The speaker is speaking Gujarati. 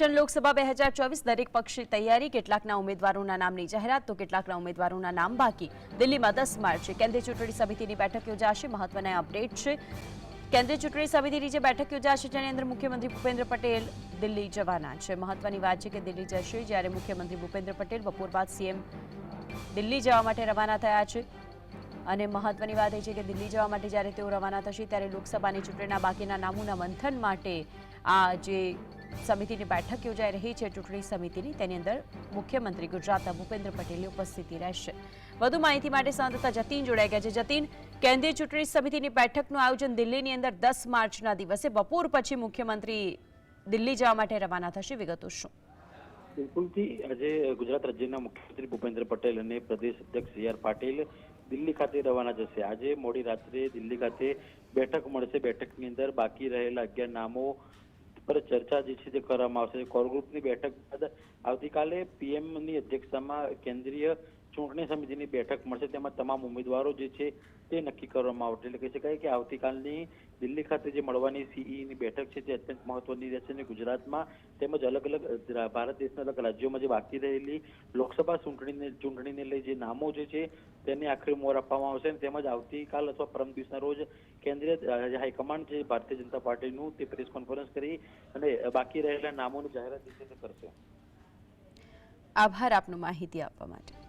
ચન લોકસભા બે હજાર ચોવીસ દરેક પક્ષની તૈયારી, કેટલાકના ઉમેદવારોના નામની જાહેરાત તો કેટલાકના ઉમેદવારોના નામ બાકી. દિલ્હીમાં દસ માર્ચે કેન્દ્રીય ચૂંટણી સમિતિની બેઠક યોજાશે. મહત્વના અપડેટ છે. કેન્દ્રીય ચૂંટણી સમિતિની જે બેઠક યોજાશે તેની અંદર મુખ્યમંત્રી ભૂપેન્દ્ર પટેલ દિલ્હી જવાના છે. મહત્વની વાત છે કે દિલ્હી જશે જ્યારે મુખ્યમંત્રી ભૂપેન્દ્ર પટેલ બપોર બાદ સીએમ દિલ્હી જવા માટે રવાના થયા છે. અને મહત્વની વાત એ છે કે દિલ્હી જવા માટે જ્યારે તેઓ રવાના થશે ત્યારે લોકસભાની ચૂંટણીના બાકીના નામોના મંથન માટે આ જે સમિતિની બેઠક યોજાઈ રહી છે. ચૂંટણી સમિતિની તેની અંદર મુખ્યમંત્રી ગુજરાતના ભૂપેન્દ્ર પટેલની ઉપસ્થિતિ રહેશે. વધુ માહિતી માટે સંવાદદાતા જતીન જોડાઈ ગયા છે. જતીન, કેન્દ્રીય ચૂંટણી સમિતિની બેઠકનું આયોજન દિલ્હીની અંદર દસ માર્ચના દિવસે, બપોર પછી મુખ્યમંત્રી દિલ્હી જવા માટે રવાના થશે. વિગતો શું? બિલકુલથી આજે ગુજરાત રાજ્યના મુખ્યમંત્રી ભૂપેન્દ્ર પટેલ અને પ્રદેશ અધ્યક્ષ સી આર પાટીલ દિલ્હી ખાતે રવાના જશે આજે મોડી રાત્રે દિલ્હી ખાતે બેઠક મળશે. બેઠકની અંદર બાકી રહેલા અગિયાર નામો પર ચર્ચા જે છે તે કરવામાં આવશે. કોર ગ્રુપની બેઠક બાદ આવતીકાલે પીએમની અધ્યક્ષતામાં કેન્દ્રીય ચૂંટણી સમિતિની બેઠક મળશે, તેમાં તમામ ઉમેદવારો જે છે તે નક્કી કરવામાં આવશે. એટલે કહી શકાય કે આવતીકાલની દિલ્હી ખાતે જે મળવાની સીઈની બેઠક છે, તે અત્યંત મહત્વની રહેશે અને ગુજરાતમાં તેમજ અલગ અલગ ભારત દેશના અલગ રાજ્યોમાં જે બાકી રહેલી લોકસભા ચૂંટણીને ચૂંટણીને લઈ જે નામો જે છે તેને આખરી મોર આપવામાં આવશે તેમજ આવતીકાલ અથવા પરમ દિવસના રોજ કેન્દ્રીય હાઈકમાન્ડ છે, ભારતીય જનતા પાર્ટીનું તે પ્રેસ કોન્ફરન્સ કરી અને બાકી રહેલા નામોની જાહેરાત જે કરશે. આભાર આપનો માહિતી આપવા માટે.